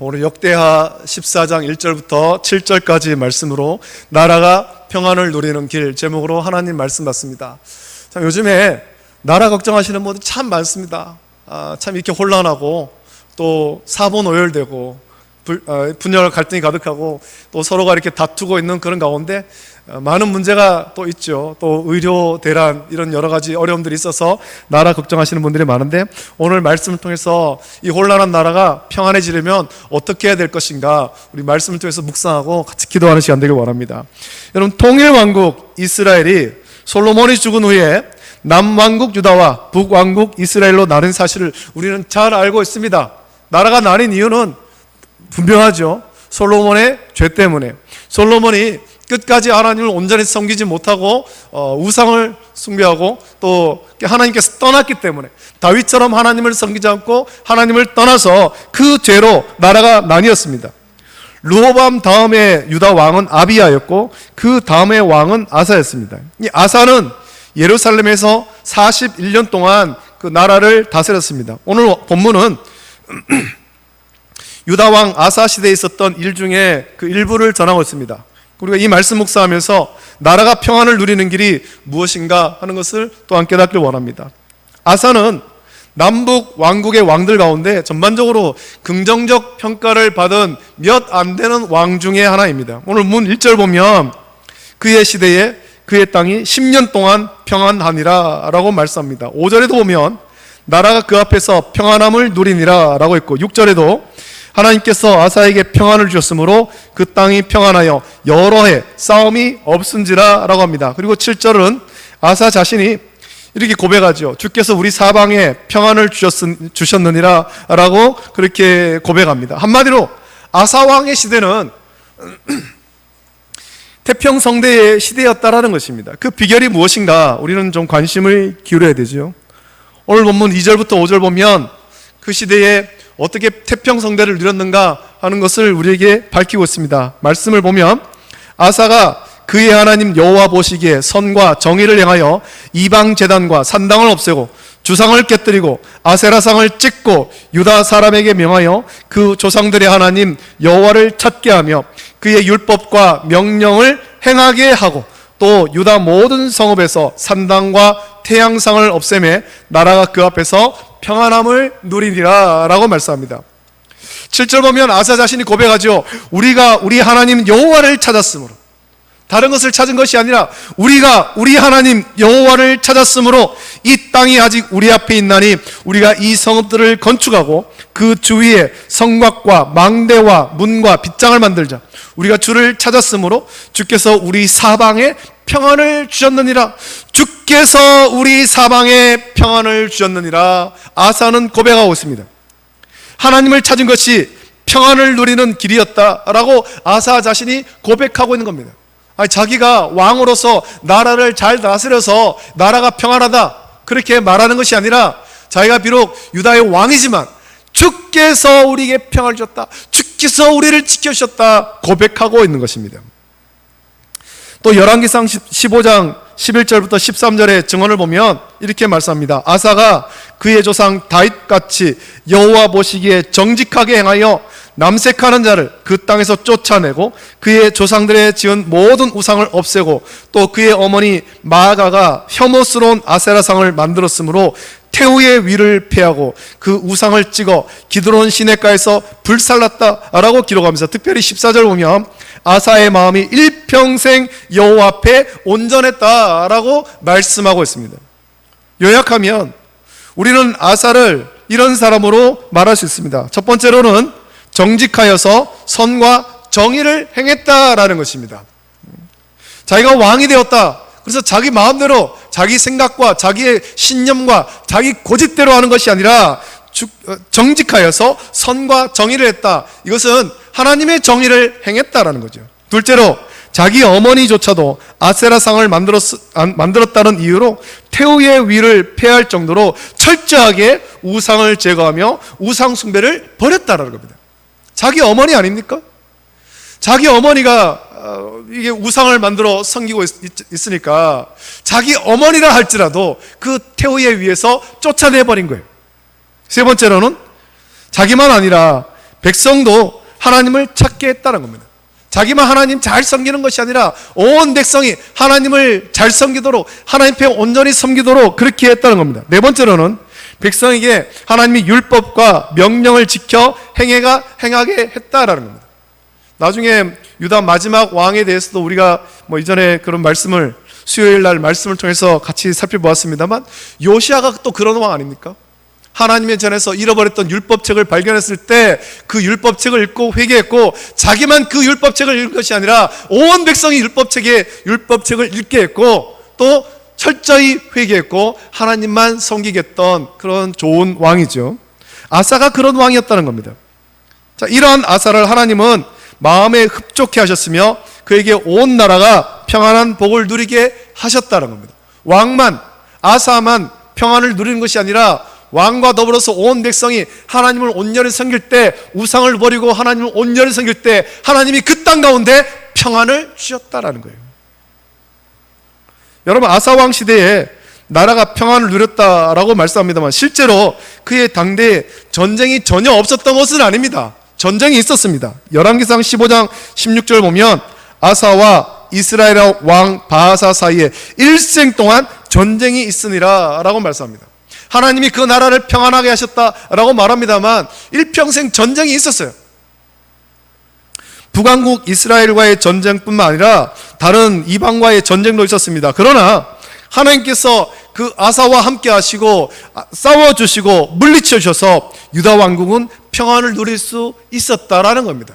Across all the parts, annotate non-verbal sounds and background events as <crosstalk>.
오늘 역대하 14장 1절부터 7절까지 말씀으로 나라가 평안을 누리는 길 제목으로 하나님 말씀 받습니다. 참 요즘에 나라 걱정하시는 분들 참 많습니다. 아, 참 이렇게 혼란하고 또 사본 오열되고 불, 어, 분열 갈등이 가득하고 또 서로가 이렇게 다투고 있는 그런 가운데 어, 많은 문제가 또 있죠. 또 의료 대란 이런 여러 가지 어려움들이 있어서 나라 걱정하시는 분들이 많은데 오늘 말씀을 통해서 이 혼란한 나라가 평안해지려면 어떻게 해야 될 것인가 우리 말씀을 통해서 묵상하고 같이 기도하는 시간 되길 원합니다. 여러분 통일 왕국 이스라엘이 솔로몬이 죽은 후에 남왕국 유다와 북왕국 이스라엘로 나뉜 사실을 우리는 잘 알고 있습니다. 나라가 나뉜 이유는 분명하죠. 솔로몬의 죄 때문에. 솔로몬이 끝까지 하나님을 온전히 섬기지 못하고 어, 우상을 숭배하고 또 하나님께서 떠났기 때문에 다윗처럼 하나님을 섬기지 않고 하나님을 떠나서 그 죄로 나라가 나뉘었습니다. 루호밤 다음에 유다 왕은 아비야였고 그 다음에 왕은 아사였습니다. 이 아사는 예루살렘에서 41년 동안 그 나라를 다스렸습니다. 오늘 본문은 <clears throat> 유다 왕 아사 시대에 있었던 일 중에 그 일부를 전하고 있습니다. 우리가 이 말씀 묵상하면서 나라가 평안을 누리는 길이 무엇인가 하는 것을 또한 깨닫길 원합니다. 아사는 남북 왕국의 왕들 가운데 전반적으로 긍정적 평가를 받은 몇 안 되는 왕 중의 하나입니다. 오늘 문 1절 보면 그의 시대에 그의 땅이 10년 동안 평안하니라 라고 말씀합니다. 5절에도 보면 나라가 그 앞에서 평안함을 누리니라 라고 했고 6절에도 하나님께서 아사에게 평안을 주셨으므로 그 땅이 평안하여 여러 해 싸움이 없은지라 라고 합니다. 그리고 7절은 아사 자신이 이렇게 고백하죠. 주께서 우리 사방에 평안을 주셨, 주셨느니라 라고 그렇게 고백합니다. 한마디로 아사왕의 시대는 <clears throat> 태평성대의 시대였다라는 것입니다. 그 비결이 무엇인가 우리는 좀 관심을 기울여야 되죠. 오늘 본문 2절부터 5절 보면 그 시대에 어떻게 태평성대를 누렸는가 하는 것을 우리에게 밝히고 있습니다. 말씀을 보면 아사가 그의 하나님 여호와 보시기에 선과 정의를 행하여 이방 제단과 산당을 없애고 주상을 깨뜨리고 아세라상을 찍고 유다 사람에게 명하여 그 조상들의 하나님 여호와를 찾게 하며 그의 율법과 명령을 행하게 하고 또 유다 모든 성읍에서 산당과 태양상을 없애매 나라가 그 앞에서 평안함을 누리리라 라고 말씀합니다. 7절 보면 아사 자신이 고백하죠. 우리가 우리 하나님 여호와를 찾았으므로 다른 것을 찾은 것이 아니라 우리가 우리 하나님 여호와를 찾았으므로 이 땅이 아직 우리 앞에 있나니 우리가 이 성읍들을 건축하고 그 주위에 성곽과 망대와 문과 빗장을 만들자. 우리가 주를 찾았으므로 주께서 우리 사방에 평안을 주셨느니라. 주께서 우리 사방에 평안을 주셨느니라. 아사는 고백하고 있습니다. 하나님을 찾은 것이 평안을 누리는 길이었다라고 아사 자신이 고백하고 있는 겁니다. 아니, 자기가 왕으로서 나라를 잘 다스려서 나라가 평안하다 그렇게 말하는 것이 아니라 자기가 비록 유다의 왕이지만 주께서 우리에게 평안을 줬다. 주께서 우리를 지켜주셨다 고백하고 있는 것입니다. 또 열왕기상 15장 11절부터 13절의 증언을 보면 이렇게 말씀합니다. 아사가 그의 조상 다윗같이 여호와 보시기에 정직하게 행하여 남색하는 자를 그 땅에서 쫓아내고 그의 조상들의 지은 모든 우상을 없애고 또 그의 어머니 마아가가 혐오스러운 아세라상을 만들었으므로 태우의 위를 패하고 그 우상을 찍어 기드론 시내가에서 불살랐다라고 기록하면서 특별히 14절 보면 아사의 마음이 일평생 여호와 앞에 온전했다라고 말씀하고 있습니다. 요약하면 우리는 아사를 이런 사람으로 말할 수 있습니다. 첫 번째로는 정직하여서 선과 정의를 행했다라는 것입니다. 자기가 왕이 되었다. 그래서 자기 마음대로 자기 생각과 자기의 신념과 자기 고집대로 하는 것이 아니라 어, 정직하여서 선과 정의를 했다. 이것은 하나님의 정의를 행했다라는 거죠. 둘째로 자기 어머니조차도 아세라상을 만들었, 만들었다는 이유로 태우의 위를 폐할 정도로 철저하게 우상을 제거하며 우상 숭배를 버렸다라는 겁니다. 자기 어머니 아닙니까? 자기 어머니가 어, 이게 우상을 만들어 섬기고 있, 으니까 자기 어머니라 할지라도 그 태우의 위에서 쫓아내 버린 거예요. 세 번째로는 자기만 아니라 백성도 하나님을 찾게 했다는 겁니다. 자기만 하나님 잘 섬기는 것이 아니라 온 백성이 하나님을 잘 섬기도록 하나님께 온전히 섬기도록 그렇게 했다는 겁니다. 네 번째로는 백성에게 하나님이 율법과 명령을 지켜 행해가 행하게 했다라는 겁니다. 나중에 유다 마지막 왕에 대해서도 우리가 뭐 이전에 그런 말씀을 수요일 날 말씀을 통해서 같이 살펴보았습니다만 요시아가 또 그런 왕 아닙니까? 하나님의 전에서 잃어버렸던 율법책을 발견했을 때 그 율법책을 읽고 회개했고 자기만 그 율법책을 읽은 것이 아니라 온 백성이 율법책에 율법책을 읽게 했고 또 철저히 회개했고 하나님만 섬기겠던 그런 좋은 왕이죠. 아사가 그런 왕이었다는 겁니다. 자, 이러한 아사를 하나님은 마음에 흡족해 하셨으며 그에게 온 나라가 평안한 복을 누리게 하셨다는 겁니다. 왕만 아사만 평안을 누리는 것이 아니라 왕과 더불어서 온 백성이 하나님을 온전히 섬길 때 우상을 버리고 하나님을 온전히 섬길 때 하나님이 그 땅 가운데 평안을 주셨다라는 거예요. 여러분 아사 왕 시대에 나라가 평안을 누렸다라고 말씀합니다만 실제로 그의 당대에 전쟁이 전혀 없었던 것은 아닙니다. 전쟁이 있었습니다. 열왕기상 15장 16절 보면 아사와 이스라엘 왕 바하사 사이에 일생 동안 전쟁이 있으니라라고 말씀합니다. 하나님이 그 나라를 평안하게 하셨다라고 말합니다만 일평생 전쟁이 있었어요. 북왕국 이스라엘과의 전쟁뿐만 아니라 다른 이방과의 전쟁도 있었습니다. 그러나 하나님께서 그 아사와 함께 하시고 아, 싸워 주시고 물리쳐 주셔서 유다 왕국은 평안을 누릴 수 있었다라는 겁니다.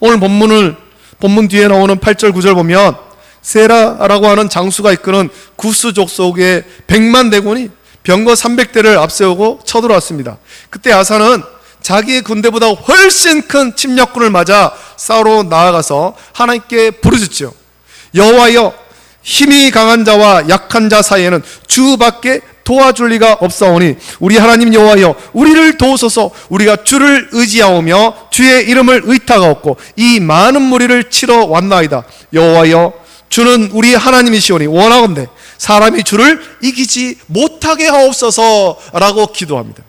오늘 본문을 본문 뒤에 나오는 8절 9절 보면 세라라고 하는 장수가 이끄는 구스족 속의 100만 대군이 병거 300대를 앞세우고 쳐들어왔습니다. 그때 아사는 자기의 군대보다 훨씬 큰 침략군을 맞아 싸우러 나아가서 하나님께 부르짖죠. 여호와여 힘이 강한 자와 약한 자 사이에는 주밖에 도와줄 리가 없사오니 우리 하나님 여호와여 우리를 도우소서 우리가 주를 의지하오며 주의 이름을 의탁하옵고 이 많은 무리를 치러 왔나이다 여호와여 주는 우리 하나님이시오니 원하건대 사람이 주를 이기지 못하게 하옵소서라고 기도합니다.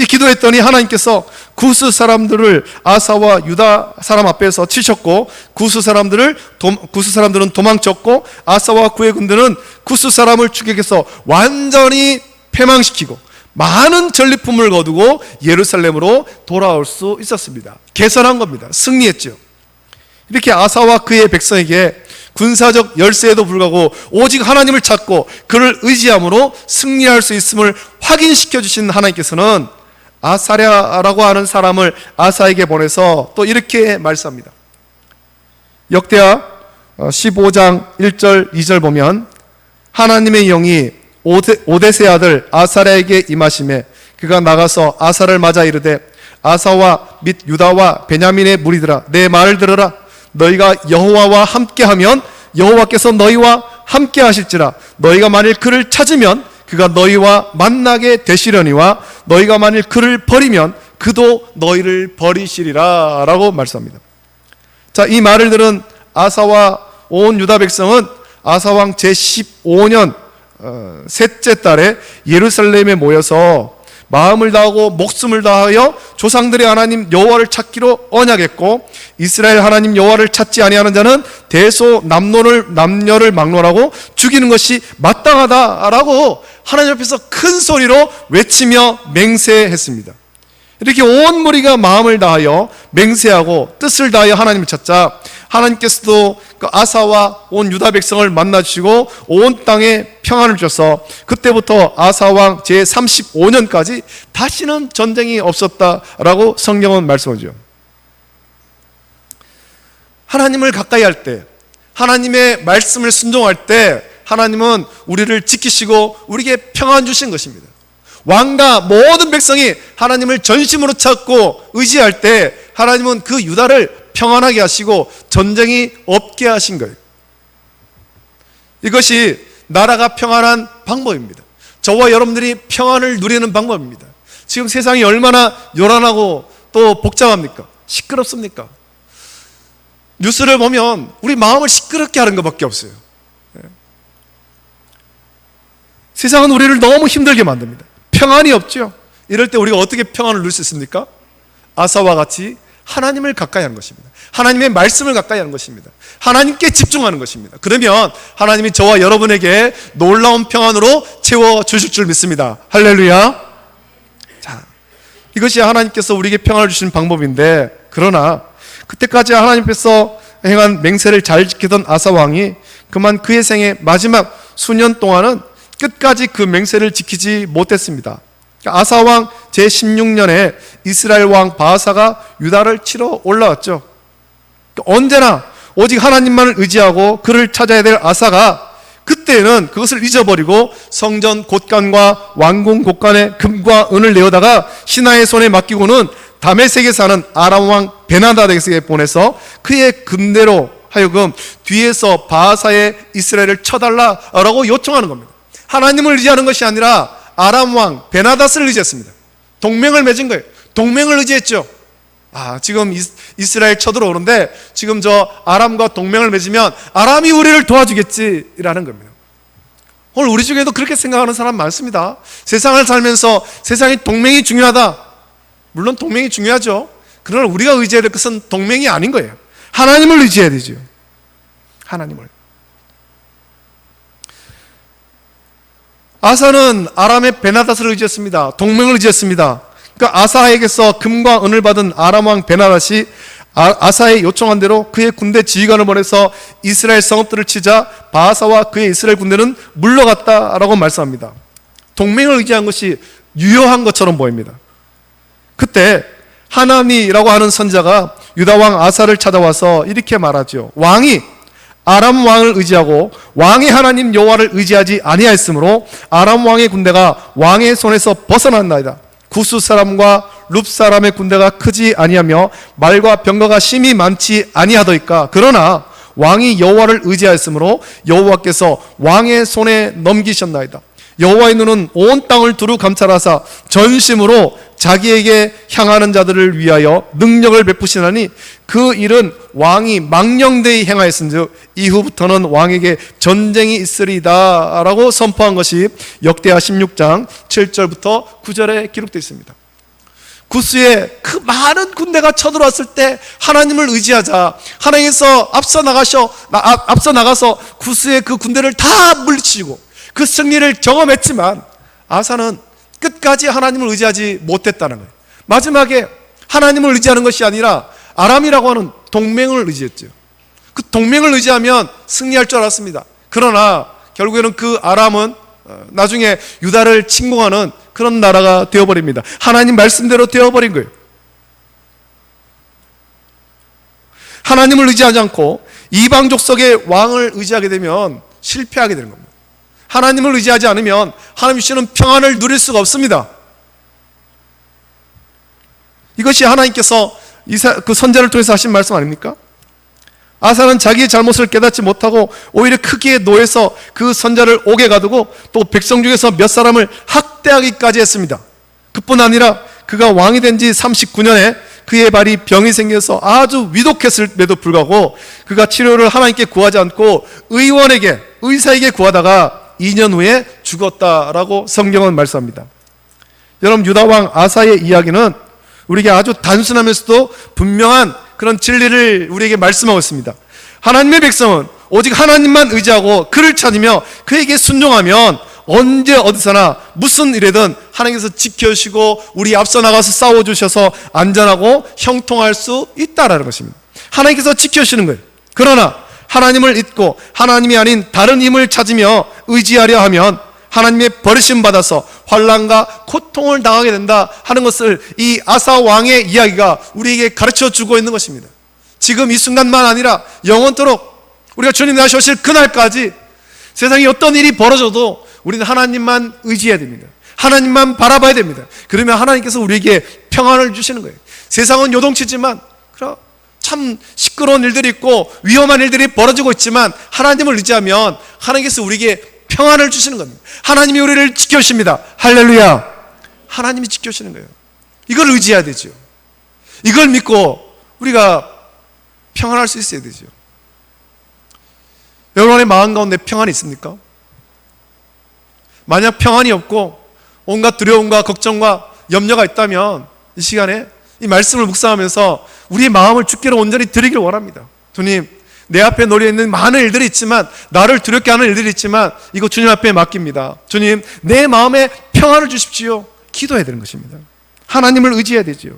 이 기도했더니 하나님께서 구스 사람들을 아사와 유다 사람 앞에서 치셨고 구스 사람들을 도, 구스 사람들은 도망쳤고 아사와 그의 군대는 구스 사람을 추격해서 완전히 패망시키고 많은 전리품을 거두고 예루살렘으로 돌아올 수 있었습니다. 개선한 겁니다. 승리했죠. 이렇게 아사와 그의 백성에게 군사적 열세에도 불구하고 오직 하나님을 찾고 그를 의지함으로 승리할 수 있음을 확인시켜 주신 하나님께서는 아사랴라고 하는 사람을 아사에게 보내서 또 이렇게 말씀합니다. 역대하 15장 1절 2절 보면 하나님의 영이 오데, 오데 세 아들 아사랴에게 임하심에 그가 나가서 아사를 맞아 이르되 아사와 및 유다와 베냐민의 무리들아 내 말을 들으라 너희가 여호와와 함께하면 여호와께서 너희와 함께 하실지라 너희가 만일 그를 찾으면 그가 너희와 만나게 되시려니와 너희가 만일 그를 버리면 그도 너희를 버리시리라 라고 말씀합니다. 자, 이 말을 들은 아사와 온 유다 백성은 아사왕 제15년 어, 셋째 달에 예루살렘에 모여서 마음을 다하고 목숨을 다하여 조상들의 하나님 여호와를 찾기로 언약했고 이스라엘 하나님 여호와를 찾지 아니하는 자는 대소 남노를 남녀를 막론하고 죽이는 것이 마땅하다라고 하나님 앞에서 큰 소리로 외치며 맹세했습니다. 이렇게 온 무리가 마음을 다하여 맹세하고 뜻을 다하여 하나님을 찾자 하나님께서도 그 아사와 온 유다 백성을 만나 주시고 온 땅에 평안을 주셔서 그때부터 아사 왕 제 35년까지 다시는 전쟁이 없었다라고 성경은 말씀하죠. 하나님을 가까이 할 때, 하나님의 말씀을 순종할 때 하나님은 우리를 지키시고 우리에게 평안 주신 것입니다. 왕과 모든 백성이 하나님을 전심으로 찾고 의지할 때 하나님은 그 유다를 평안하게 하시고 전쟁이 없게 하신 거예요. 이것이 나라가 평안한 방법입니다. 저와 여러분들이 평안을 누리는 방법입니다. 지금 세상이 얼마나 요란하고 또 복잡합니까? 시끄럽습니까? 뉴스를 보면 우리 마음을 시끄럽게 하는 것밖에 없어요. 예. 세상은 우리를 너무 힘들게 만듭니다. 평안이 없죠. 이럴 때 우리가 어떻게 평안을 누릴 수 있습니까? 아사와 같이 하나님을 가까이 하는 것입니다. 하나님의 말씀을 가까이 하는 것입니다. 하나님께 집중하는 것입니다. 그러면 하나님이 저와 여러분에게 놀라운 평안으로 채워 주실 줄 믿습니다. 할렐루야. 자, 이것이 하나님께서 우리에게 평안을 주신 방법인데 그러나 그때까지 하나님께서 행한 맹세를 잘 지키던 아사 왕이 그만 그의 생의 마지막 수년 동안은 끝까지 그 맹세를 지키지 못했습니다. 아사 왕 제16년에 이스라엘 왕 바하사가 유다를 치러 올라왔죠. 언제나 오직 하나님만을 의지하고 그를 찾아야 될 아사가 그때는 그것을 잊어버리고 성전 곳간과 왕궁 곳간에 금과 은을 내어다가 신하의 손에 맡기고는 다메섹에 사는 아람 왕 베나다덱에게 보내서 그의 금대로 하여금 뒤에서 바하사의 이스라엘을 쳐달라라고 요청하는 겁니다. 하나님을 의지하는 것이 아니라 아람 왕 베나닷을 의지했습니다. 동맹을 맺은 거예요. 동맹을 의지했죠. 아, 지금 이스- 이스라엘 쳐들어오는데 지금 저 아람과 동맹을 맺으면 아람이 우리를 도와주겠지라는 겁니다. 오늘 우리 중에도 그렇게 생각하는 사람 많습니다. 세상을 살면서 세상의 동맹이 중요하다. 물론 동맹이 중요하죠. 그러나 우리가 의지해야 될 것은 동맹이 아닌 거예요. 하나님을 의지해야 되죠. 하나님을. 아사는 아람의 베나닷을 의지했습니다. 동맹을 의지했습니다. 그러니까 아사에게서 금과 은을 받은 아람 왕 베나닷이 아- 아사의 요청한 대로 그의 군대 지휘관을 보내서 이스라엘 성읍들을 치자 바하사와 그의 이스라엘 군대는 물러갔다라고 말씀합니다. 동맹을 의지한 것이 유효한 것처럼 보입니다. 그때 하나니라고 하는 선자가 유다 왕 아사를 찾아와서 이렇게 말하죠. 왕이 아람 왕을 의지하고 왕의 하나님 여호와를 의지하지 아니하였으므로 아람 왕의 군대가 왕의 손에서 벗어났나이다. 구스 사람과 룹 사람의 군대가 크지 아니하며 말과 병거가 심히 많지 아니하더이까. 그러나 왕이 여호와를 의지하였으므로 여호와께서 왕의 손에 넘기셨나이다. 여호와의 눈은 온 땅을 두루 감찰하사 전심으로 자기에게 향하는 자들을 위하여 능력을 베푸시나니 그 일은 왕이 망령되이 행하였은즉 이후부터는 왕에게 전쟁이 있으리다라고 선포한 것이 역대하 16장 7절부터 9절에 기록되어 있습니다. 구스에 그 많은 군대가 쳐들어왔을 때 하나님을 의지하자 하나님께서 앞서 나가셔 나, 앞, 앞서 나가서 구스의 그 군대를 다 물리치고 그 승리를 경험했지만 아사는 끝까지 하나님을 의지하지 못했다는 거예요. 마지막에 하나님을 의지하는 것이 아니라 아람이라고 하는 동맹을 의지했죠. 그 동맹을 의지하면 승리할 줄 알았습니다. 그러나 결국에는 그 아람은 어, 나중에 유다를 침공하는 그런 나라가 되어버립니다. 하나님 말씀대로 되어버린 거예요. 하나님을 의지하지 않고 이방 족속의 왕을 의지하게 되면 실패하게 되는 겁니다. 하나님을 의지하지 않으면 하나님 주시는 평안을 누릴 수가 없습니다. 이것이 하나님께서 그 선자를 통해서 하신 말씀 아닙니까? 아사는 자기의 잘못을 깨닫지 못하고 오히려 크게 노해서 그 선자를 옥에 가두고 또 백성 중에서 몇 사람을 학대하기까지 했습니다. 그뿐 아니라 그가 왕이 된 지 39년에 그의 발이 병이 생겨서 아주 위독했음에도 불구하고 그가 치료를 하나님께 구하지 않고 의원에게 의사에게 구하다가 2년 후에 죽었다라고 성경은 말씀합니다. 여러분 유다 왕 아사의 이야기는 우리에게 아주 단순하면서도 분명한 그런 진리를 우리에게 말씀하고 있습니다. 하나님의 백성은 오직 하나님만 의지하고 그를 찾으며 그에게 순종하면 언제 어디서나 무슨 일이든 하나님께서 지켜주시고 우리 앞서 나가서 싸워주셔서 안전하고 형통할 수 있다라는 것입니다. 하나님께서 지켜주시는 거예요. 그러나 하나님을 잊고 하나님이 아닌 다른 힘을 찾으며 의지하려 하면 하나님의 버리심 받아서 환란과 고통을 당하게 된다 하는 것을 이 아사 왕의 이야기가 우리에게 가르쳐 주고 있는 것입니다. 지금 이 순간만 아니라 영원토록 우리가 주님 다시 오실 그날까지 세상에 어떤 일이 벌어져도 우리는 하나님만 의지해야 됩니다. 하나님만 바라봐야 됩니다. 그러면 하나님께서 우리에게 평안을 주시는 거예요. 세상은 요동치지만 그럼 참 시끄러운 일들이 있고 위험한 일들이 벌어지고 있지만 하나님을 의지하면 하나님께서 우리에게 평안을 주시는 겁니다. 하나님이 우리를 지켜주십니다. 할렐루야. 하나님이 지켜주시는 거예요. 이걸 의지해야 되죠. 이걸 믿고 우리가 평안할 수 있어야 되죠. 여러분의 마음 가운데 평안이 있습니까? 만약 평안이 없고 온갖 두려움과 걱정과 염려가 있다면 이 시간에 이 말씀을 묵상하면서 우리의 마음을 주께로 온전히 드리길 원합니다. 주님, 내 앞에 놓여 있는 많은 일들이 있지만 나를 두렵게 하는 일들이 있지만 이거 주님 앞에 맡깁니다. 주님, 내 마음에 평안을 주십시오. 기도해야 되는 것입니다. 하나님을 의지해야 되지요.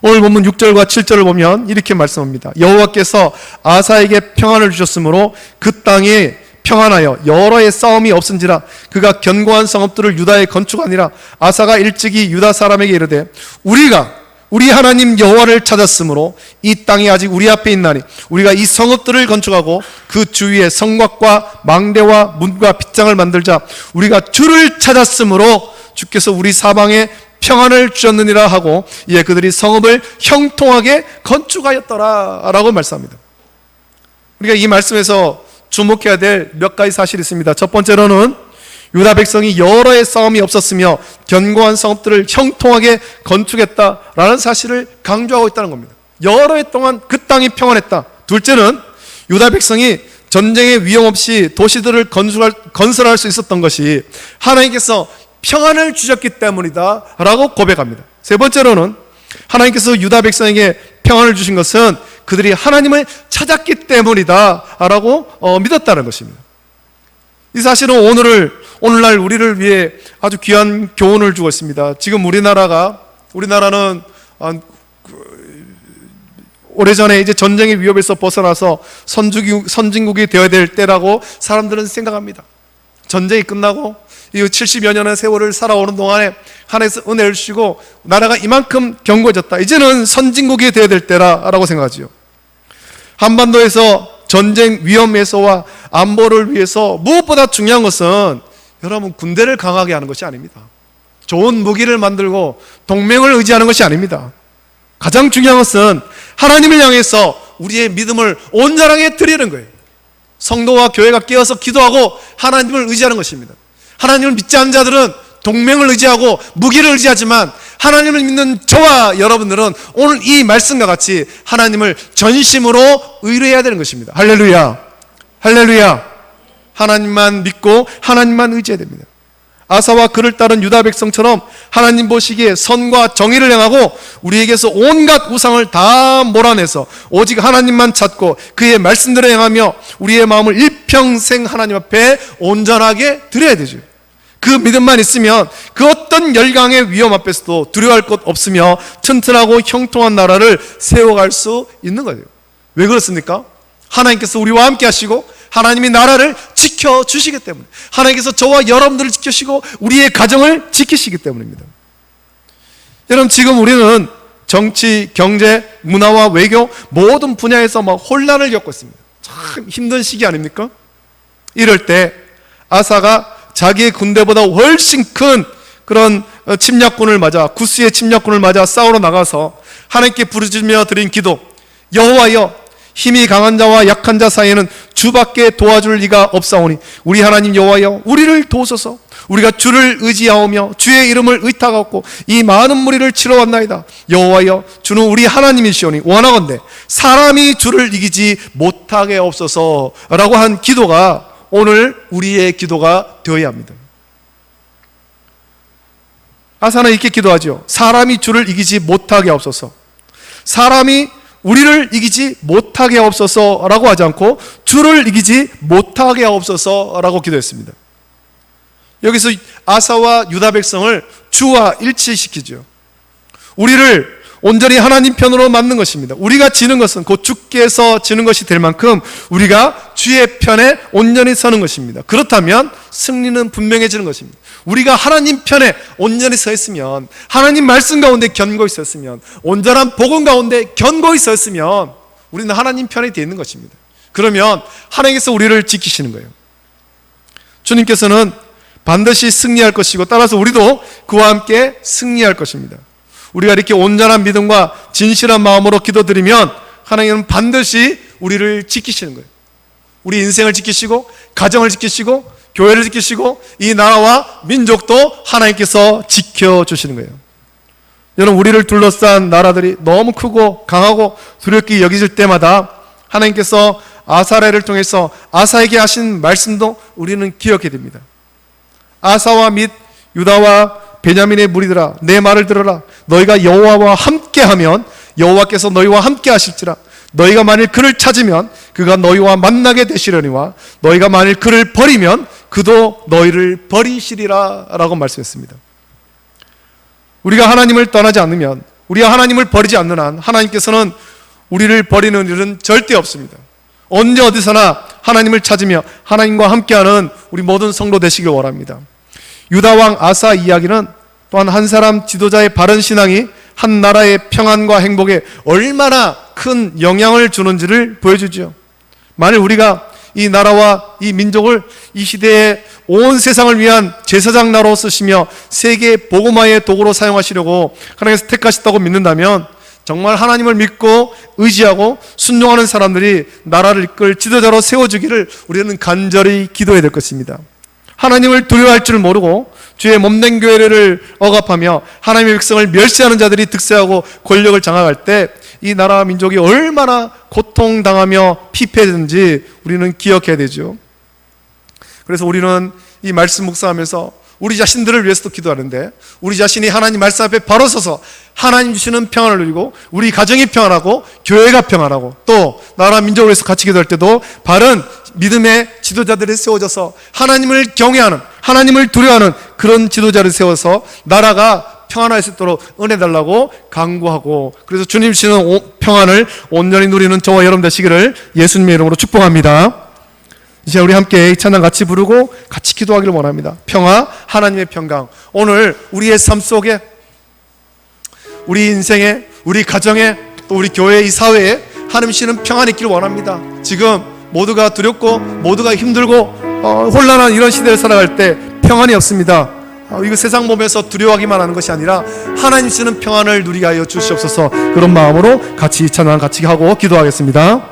오늘 본문 6절과 7절을 보면 이렇게 말씀합니다. 여호와께서 아사에게 평안을 주셨으므로 그 땅에 평안하여 여러 의 싸움이 없은지라 그가 견고한 성읍들을 유다에 건축하니라 아사가 일찍이 유다 사람에게 이르되 우리가 우리 하나님 여호와를 찾았으므로 이 땅이 아직 우리 앞에 있나니 우리가 이 성읍들을 건축하고 그 주위에 성곽과 망대와 문과 빗장을 만들자 우리가 주를 찾았으므로 주께서 우리 사방에 평안을 주셨느니라 하고 이에 그들이 성읍을 형통하게 건축하였더라라고 말씀합니다. 우리가 이 말씀에서 주목해야 될 몇 가지 사실이 있습니다. 첫 번째로는 유다 백성이 여러 의 싸움이 없었으며 견고한 성읍들을 형통하게 건축했다라는 사실을 강조하고 있다는 겁니다. 여러 해 동안 그 땅이 평안했다. 둘째는 유다 백성이 전쟁의 위험 없이 도시들을 건설할, 건설할 수 있었던 것이 하나님께서 평안을 주셨기 때문이다 라고 고백합니다. 세 번째로는 하나님께서 유다 백성에게 평안을 주신 것은 그들이 하나님을 찾았기 때문이다 라고 어, 믿었다는 것입니다. 이 사실은 오늘을 오늘날 우리를 위해 아주 귀한 교훈을 주고 있습니다. 지금 우리나라가 우리나라는 아, 그, 오래전에 이제 전쟁의 위협에서 벗어나서 선주국, 선진국이 되어야 될 때라고 사람들은 생각합니다. 전쟁이 끝나고 이 70여 년의 세월을 살아오는 동안에 하나님께서 은혜를 주시고 나라가 이만큼 견고해졌다. 이제는 선진국이 되어야 될 때라고 생각하지요. 한반도에서 전쟁 위험에서와 안보를 위해서 무엇보다 중요한 것은 여러분 군대를 강하게 하는 것이 아닙니다. 좋은 무기를 만들고 동맹을 의지하는 것이 아닙니다. 가장 중요한 것은 하나님을 향해서 우리의 믿음을 온전하게 드리는 거예요. 성도와 교회가 깨어서 기도하고 하나님을 의지하는 것입니다. 하나님을 믿지 않는 자들은 동맹을 의지하고 무기를 의지하지만 하나님을 믿는 저와 여러분들은 오늘 이 말씀과 같이 하나님을 전심으로 의뢰해야 되는 것입니다. 할렐루야. 할렐루야. 하나님만 믿고 하나님만 의지해야 됩니다. 아사와 그를 따른 유다 백성처럼 하나님 보시기에 선과 정의를 행하고 우리에게서 온갖 우상을 다 몰아내서 오직 하나님만 찾고 그의 말씀대로 행하며 우리의 마음을 일평생 하나님 앞에 온전하게 드려야 되죠. 그 믿음만 있으면 그 어떤 열강의 위험 앞에서도 두려워할 것 없으며 튼튼하고 형통한 나라를 세워갈 수 있는 거예요. 왜 그렇습니까? 하나님께서 우리와 함께 하시고 하나님이 나라를 지켜 주시기 때문에 하나님께서 저와 여러분들을 지키시고 우리의 가정을 지키시기 때문입니다. 여러분 지금 우리는 정치, 경제, 문화와 외교 모든 분야에서 막 혼란을 겪고 있습니다. 참 힘든 시기 아닙니까? 이럴 때 아사가 자기의 군대보다 훨씬 큰 그런 침략군을 맞아 구스의 침략군을 맞아 싸우러 나가서 하나님께 부르짖으며 드린 기도. 여호와여 힘이 강한 자와 약한 자 사이에는 주밖에 도와줄 리가 없사오니 우리 하나님 여호와여 우리를 도우소서. 우리가 주를 의지하오며 주의 이름을 의탁하고 이 많은 무리를 치러 왔나이다. 여호와여 주는 우리 하나님이시오니 원하건대 사람이 주를 이기지 못하게 없소서라고 한 기도가 오늘 우리의 기도가 되어야 합니다. 아사는 이렇게 기도하죠. 사람이 주를 이기지 못하게 없어서. 사람이 우리를 이기지 못하게 없어서 라고 하지 않고 주를 이기지 못하게 없어서 라고 기도했습니다. 여기서 아사와 유다 백성을 주와 일치시키죠. 우리를 온전히 하나님 편으로 맞는 것입니다. 우리가 지는 것은 곧 주께서 지는 것이 될 만큼 우리가 주의 편에 온전히 서는 것입니다. 그렇다면 승리는 분명해지는 것입니다. 우리가 하나님 편에 온전히 서 있으면 하나님 말씀 가운데 견고히 서 있으면 온전한 복음 가운데 견고히 서 있으면 우리는 하나님 편에 되어 있는 것입니다. 그러면 하나님께서 우리를 지키시는 거예요. 주님께서는 반드시 승리할 것이고 따라서 우리도 그와 함께 승리할 것입니다. 우리가 이렇게 온전한 믿음과 진실한 마음으로 기도드리면 하나님은 반드시 우리를 지키시는 거예요. 우리 인생을 지키시고 가정을 지키시고 교회를 지키시고 이 나라와 민족도 하나님께서 지켜 주시는 거예요. 여러분 우리를 둘러싼 나라들이 너무 크고 강하고 두렵게 여기질 때마다 하나님께서 아사레를 통해서 아사에게 하신 말씀도 우리는 기억해야 됩니다. 아사와 및 유다와 베냐민의 무리들아 내 말을 들어라 너희가 여호와와 함께하면 여호와께서 너희와 함께하실지라 너희가 만일 그를 찾으면 그가 너희와 만나게 되시려니와 너희가 만일 그를 버리면 그도 너희를 버리시리라라고 말씀했습니다. 우리가 하나님을 떠나지 않으면 우리가 하나님을 버리지 않는 한 하나님께서는 우리를 버리는 일은 절대 없습니다. 언제 어디서나 하나님을 찾으며 하나님과 함께하는 우리 모든 성도 되시길 원합니다. 유다 왕 아사 이야기는 또한 한 사람 지도자의 바른 신앙이 한 나라의 평안과 행복에 얼마나 큰 영향을 주는지를 보여주죠. 만일 우리가 이 나라와 이 민족을 이 시대에 온 세상을 위한 제사장 나로 쓰시며 세계 복음화의 도구로 사용하시려고 하나님께서 택하셨다고 믿는다면 정말 하나님을 믿고 의지하고 순종하는 사람들이 나라를 이끌 지도자로 세워주기를 우리는 간절히 기도해야 될 것입니다. 하나님을 두려워할 줄 모르고 주의 몸된 교회를 억압하며 하나님의 백성을 멸시하는 자들이 득세하고 권력을 장악할 때 이 나라와 민족이 얼마나 고통당하며 피폐했는지 우리는 기억해야 되죠. 그래서 우리는 이 말씀 묵상하면서 우리 자신들을 위해서도 기도하는데 우리 자신이 하나님 말씀 앞에 바로 서서 하나님 주시는 평안을 누리고 우리 가정이 평안하고 교회가 평안하고 또 나라 민족을 위해서 같이 기도할 때도 바른 믿음의 지도자들이 세워져서 하나님을 경외하는 하나님을 두려워하는 그런 지도자를 세워서 나라가 평안할 수 있도록 은혜 달라고 강구하고 그래서 주님 주시는 오- 평안을 온전히 누리는 저와 여러분 되시기를 예수님의 이름으로 축복합니다. 이제 우리 함께 이 찬양 같이 부르고 같이 기도하기를 원합니다. 평화, 하나님의 평강. 오늘 우리의 삶 속에 우리 인생에 우리 가정에 또 우리 교회 이 사회에 하나님 씨는 평안이 있기를 원합니다. 지금 모두가 두렵고 모두가 힘들고 어, 혼란한 이런 시대를 살아갈 때 평안이 없습니다. 어, 이거 세상 보면서 두려워하기만 하는 것이 아니라 하나님 씨는 평안을 누리게 하여 주시옵소서 그런 마음으로 같이 이 찬양 같이 하고 기도하겠습니다.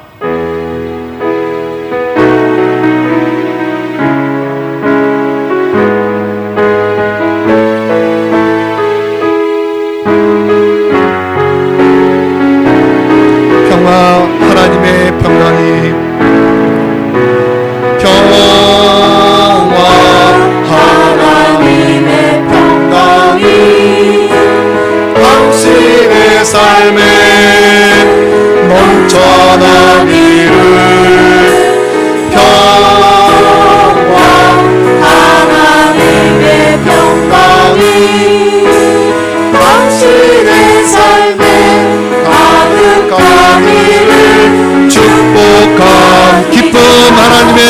하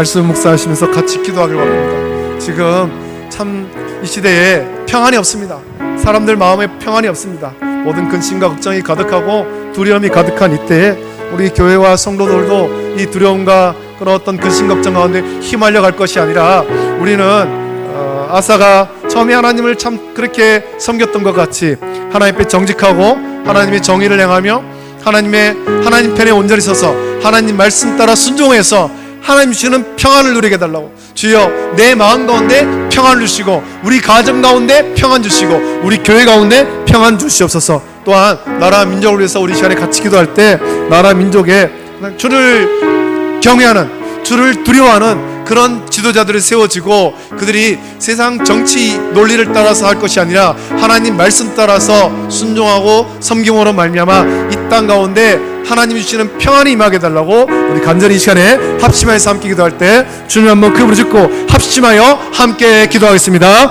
말씀 묵상하시면서 같이 기도하길 바랍니다. 지금 참 이 시대에 평안이 없습니다. 사람들 마음에 평안이 없습니다. 모든 근심과 걱정이 가득하고 두려움이 가득한 이때에 우리 교회와 성도들도 이 두려움과 그런 어떤 근심 걱정 가운데 휘말려 갈 것이 아니라 우리는 어, 아사가 처음에 하나님을 참 그렇게 섬겼던 것 같이 하나님 앞에 정직하고 하나님의 정의를 행하며 하나님의 하나님 편에 온전히 서서 하나님 말씀 따라 순종해서 하나님 주시는 평안을 누리게 해달라고. 주여 내 마음 가운데 평안 주시고 우리 가정 가운데 평안 주시고 우리 교회 가운데 평안 주시옵소서. 또한 나라 민족을 위해서 우리 시간에 같이 기도할 때 나라 민족에 주를 경외하는 주를 두려워하는 그런 지도자들이 세워지고 그들이 세상 정치 논리를 따라서 할 것이 아니라 하나님 말씀 따라서 순종하고 섬김으로 말미암아 이 땅 가운데 하나님 주시는 평안이 임하게 달라고 우리 간절히 이 시간에 합심하여서 함께 기도할 때 주님 한번 그 부르 짓고 합심하여 함께 기도하겠습니다.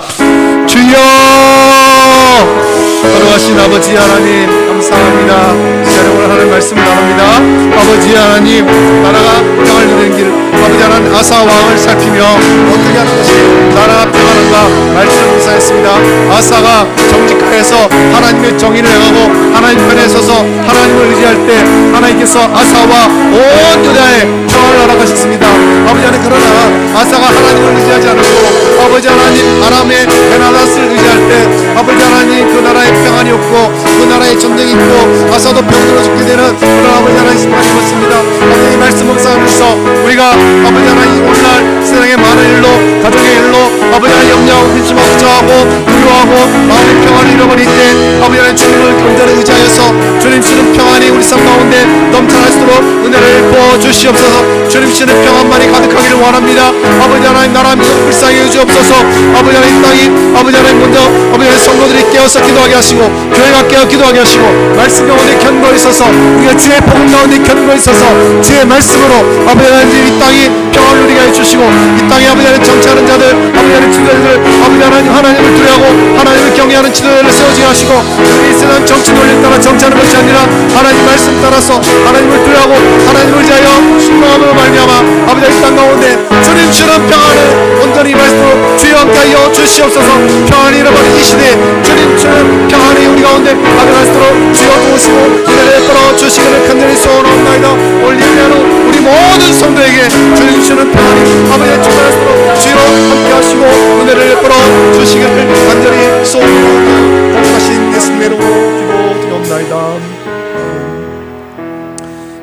주여 걸어가신 아버지 하나님 감사합니다. 오늘 하나님 말씀을 나눕니다. 아버지 하나님 나라가 평안을 누리는 길 아버지 하나님 아사 왕을 살피며 어떻게 하는 것이 나라가 평안한가 말씀을 묵상했습니다. 아사가 정직하여서 하나님의 정의를 행하고 하나님 편에 서서 하나님을 의지할 때 하나님께서 아사와 온 유다에 평안을 허락하셨습니다. 아버지 하나님 그러나 아사가 하나님을 의지하지 않고 아버지 하나님 아람의 베나다스를 의지할 때 아버지 하나님 그 나라에 평안이 없고 그 나라에 전쟁이 있고 아사도 병들어 죽게 되는 그런 아버지 하나님 심판이 있습니다. 아버지 이 말씀 묵상하면서 우리가 아버지 하나님 오늘날 세상의 많은 일로 가족의 일로 아버지 하나님 염려하고 근심하고 걱정하고 두려워하고 마음의 평안을 잃어버릴 때 아버지 하나님 주님을 경전에 의지하여서 주님 주는 평안이 우리 삶 가운데 넘쳐날 수 있도록 은혜를 부어 주시옵소서. 주님 주는 평안만이 가득하기를 원합니다. 아버지 하나님 나라 민족 불쌍히 해주옵소서. 아버지 하나님 이 땅이 아버지 하나님 먼저 아버지 하나님 성도들이 깨어서 기도하게 하시고 교회가 깨어 기도하게 하시고 말씀 가운데 견고히 있어서 우리가 주의 복음 가운데 견고히 있어서 주의 말씀으로 아버지 하나님 이 땅이 평안을 누리게 해주시고 이 땅에 아버지 하나님 정치하는 자들 아버지 하나님 지도자들 아버지 하나님 하나님을 두려워하고 하나님을 경외하는 지도자를 세워지게 하시고 이 세상 정치 논리에 따라 정치하는 것이 아니라 하나님 말씀 따라서 하나님을 두려워하고 하나님을 위하여 순종함으로 말미암아 아버지 하나님 이땅 가운데 주님 주는 평안을 온전히 말씀으로 주여 함께하여 주시옵소서. 평안이 잃어버린 이 시대에 주님 주는 평안이 우리 가운데 있도록 주여 도우시고 은혜를 떨어 주시기를 간절히 오늘 예배하는 우리 모든 성도에게 주님 주는 평안이 아버지의 있도록 주여 함께하시고 은혜를 떨어 주시기를 간절히 소원하옵나이다. 복하신 예수님의 이름으로 기도드리옵나이다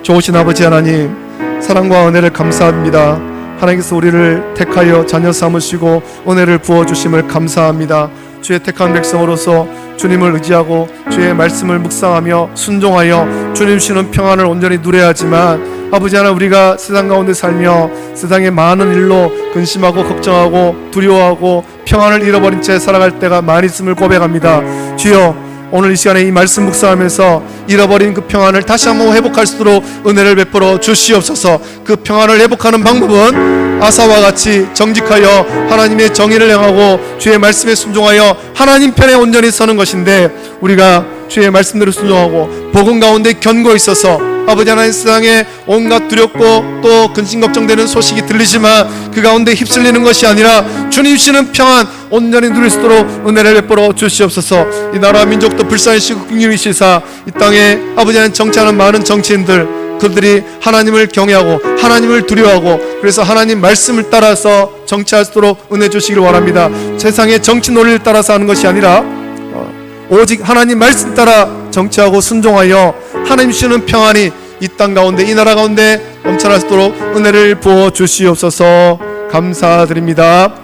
좋으신 아버지 하나님 사랑과 은혜를 감사합니다. 하나님께서 우리를 택하여 자녀 삼으시고 은혜를 부어 주심을 감사합니다. 주의 택한 백성으로서 주님을 의지하고 주의 말씀을 묵상하며 순종하여 주님 주시는 평안을 온전히 누려야 하지만 아버지 하나 우리가 세상 가운데 살며 세상의 많은 일로 근심하고 걱정하고 두려워하고 평안을 잃어버린 채 살아갈 때가 많이 있음을 고백합니다. 주여 오늘 이 시간에 이 말씀 묵상하면서 잃어버린 그 평안을 다시 한번 회복할 수 있도록 은혜를 베풀어 주시옵소서. 그 평안을 회복하는 방법은 아사와 같이 정직하여 하나님의 정의를 행하고 주의 말씀에 순종하여 하나님 편에 온전히 서는 것인데 우리가 주의 말씀대로 순종하고 복음 가운데 견고 있어서 아버지 하나님 세상에 온갖 두렵고 또 근심 걱정되는 소식이 들리지만 그 가운데 휩쓸리는 것이 아니라 주님 주시는 평안 온전히 누릴 수 있도록 은혜를 베풀어 주시옵소서. 이 나라 민족도 불쌍히시고 긍휼히시사 이 땅에 아버지 하나님 정치하는 많은 정치인들 그들이 하나님을 경외하고 하나님을 두려워하고 그래서 하나님 말씀을 따라서 정치할 수 있도록 은혜 주시기를 원합니다. 세상의 정치 논리를 따라서 하는 것이 아니라 어, 오직 하나님 말씀 따라 정치하고 순종하여 하나님 주시는 평안이 이 땅 가운데 이 나라 가운데 있도록 은혜를 부어 주시옵소서 감사드립니다.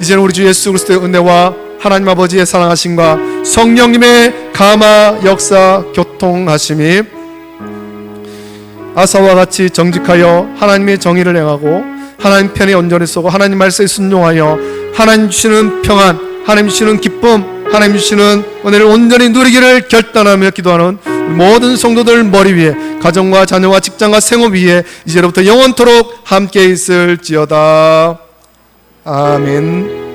이제는 우리 주 예수 그리스도의 은혜와 하나님 아버지의 사랑하심과 성령님의 감화 역사 교통하심이 아사와 같이 정직하여 하나님의 정의를 행하고 하나님 편에 온전히 서고 하나님 말씀에 순종하여 하나님 주시는 평안 하나님 주시는 기쁨 하나님 주시는 은혜를 온전히 누리기를 결단하며 기도하는 모든 성도들 머리 위에 가정과 자녀와 직장과 생업 위에 이제로부터 영원토록 함께 있을지어다. 아멘